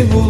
seni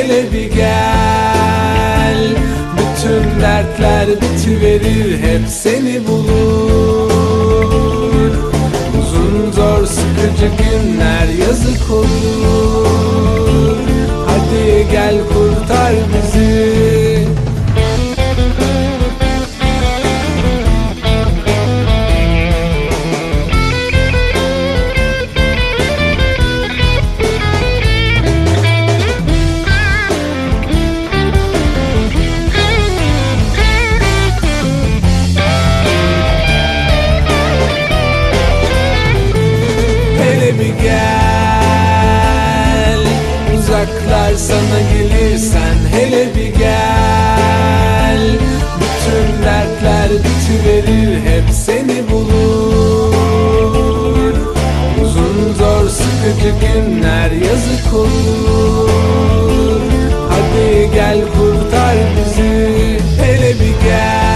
Dertler bitiverir hep seni bulur. Uzun zor sıkıcı günler Uzaklar sana gelirsen hele bir gel. Bütün dertler bitiverir hep seni bulur. Uzun zor sıkıcı günler yazık olur. Hadi gel kurtar bizi hele bir gel